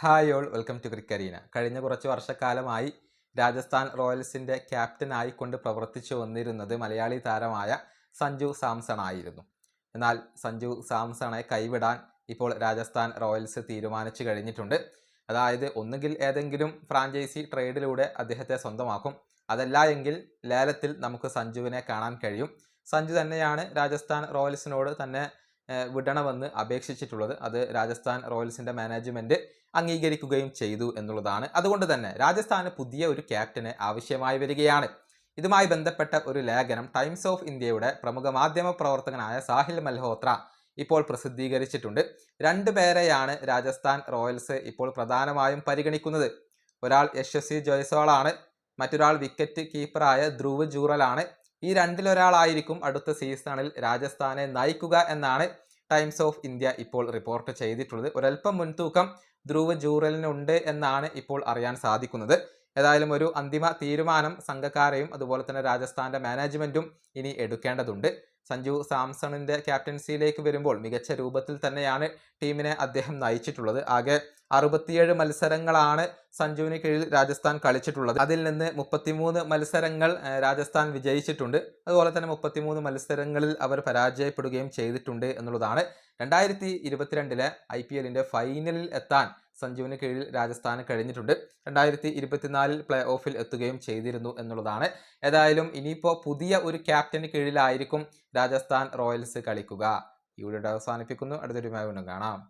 Hi all welcome to Crickarena കഴിഞ്ഞ കുറച്ച് വർഷക്കാലമായി രാജസ്ഥാൻ റോയൽസിന്റെ ക്യാപ്റ്റനായിക്കൊണ്ട് പ്രവർത്തിച്ചു വന്നിരുന്നത് മലയാളി താരമായ സഞ്ജു സാംസൺ ആയിരുന്നു. എന്നാൽ സഞ്ജു സാംസണെ കൈവിടാൻ ഇപ്പോൾ രാജസ്ഥാൻ റോയൽസ് തീരുമാനിച്ചു കഴിഞ്ഞിട്ടുണ്ട്. അതായത് ഒന്നുകിൽ ഏതെങ്കിലും ഫ്രാഞ്ചൈസി ട്രേഡിലൂടെ അദ്ദേഹത്തെ സ്വന്തമാക്കും. അതല്ല എങ്കിൽ ലേലത്തിൽ നമുക്ക് സഞ്ജുവിനെ കാണാൻ കഴിയും. സഞ്ജു തന്നെയാണ് രാജസ്ഥാൻ റോയൽസിനോട് തന്നെ വിടണമെന്ന് അപേക്ഷിച്ചിട്ടുള്ളത്. അത് രാജസ്ഥാൻ റോയൽസിന്റെ മാനേജ്മെന്റ് അംഗീകരിക്കുകയും ചെയ്തു എന്നുള്ളതാണ്. അതുകൊണ്ട് തന്നെ രാജസ്ഥാന് പുതിയ ഒരു ക്യാപ്റ്റന് ആവശ്യമായി വരികയാണ്. ഇതുമായി ബന്ധപ്പെട്ട ഒരു ലേഖനം ടൈംസ് ഓഫ് ഇന്ത്യയുടെ പ്രമുഖ മാധ്യമ പ്രവർത്തകനായ സാഹിൽ മൽഹോത്ര ഇപ്പോൾ പ്രസിദ്ധീകരിച്ചിട്ടുണ്ട്. രണ്ടു പേരെയാണ് രാജസ്ഥാൻ റോയൽസ് ഇപ്പോൾ പ്രധാനമായും പരിഗണിക്കുന്നത്. ഒരാൾ യശസ്വി ജോയ്സോളാണ് മറ്റൊരാൾ വിക്കറ്റ് കീപ്പറായ ധ്രുവ് ജൂറലാണ്. ഈ രണ്ടിലൊരാളായിരിക്കും അടുത്ത സീസണിൽ രാജസ്ഥാനെ നയിക്കുക എന്നാണ് ടൈംസ് ഓഫ് ഇന്ത്യ ഇപ്പോൾ റിപ്പോർട്ട് ചെയ്തിട്ടുള്ളത്. ഒരല്പം മുൻതൂക്കം ധ്രുവ് ജൂറലിനുണ്ട് എന്നാണ് ഇപ്പോൾ അറിയാൻ സാധിക്കുന്നത്. ഏതായാലും ഒരു അന്തിമ തീരുമാനം സംഘക്കാരെയും അതുപോലെ തന്നെ രാജസ്ഥാന്റെ മാനേജ്മെന്റും ഇനി എടുക്കേണ്ടതുണ്ട്. സഞ്ജു സാംസണിന്റെ ക്യാപ്റ്റൻസിയിലേക്ക് വരുമ്പോൾ മികച്ച രൂപത്തിൽ തന്നെയാണ് ടീമിനെ അദ്ദേഹം നയിച്ചിട്ടുള്ളത്. ആകെ അറുപത്തിയേഴ് മത്സരങ്ങളാണ് സഞ്ജുവിന് കീഴിൽ രാജസ്ഥാൻ കളിച്ചിട്ടുള്ളത്. അതിൽ നിന്ന് മുപ്പത്തിമൂന്ന് മത്സരങ്ങൾ രാജസ്ഥാൻ വിജയിച്ചിട്ടുണ്ട്. അതുപോലെ തന്നെ മുപ്പത്തിമൂന്ന് മത്സരങ്ങളിൽ അവർ പരാജയപ്പെടുകയും ചെയ്തിട്ടുണ്ട് എന്നുള്ളതാണ്. രണ്ടായിരത്തി ഇരുപത്തിരണ്ടിലെ ഐ പി എല്ലിന്റെ ഫൈനലിൽ എത്താൻ സഞ്ജുവിന് കീഴിൽ രാജസ്ഥാന് കഴിഞ്ഞിട്ടുണ്ട്. രണ്ടായിരത്തി ഇരുപത്തിനാലിൽ പ്ലേ ഓഫിൽ എത്തുകയും ചെയ്തിരുന്നു എന്നുള്ളതാണ്. ഏതായാലും ഇനിയിപ്പോൾ പുതിയ ഒരു ക്യാപ്റ്റന് കീഴിലായിരിക്കും രാജസ്ഥാൻ റോയൽസ് കളിക്കുക. ഈ വീഡിയോ അവസാനിപ്പിക്കുന്നു. അടുത്തൊരു വീണ്ടും കാണാം.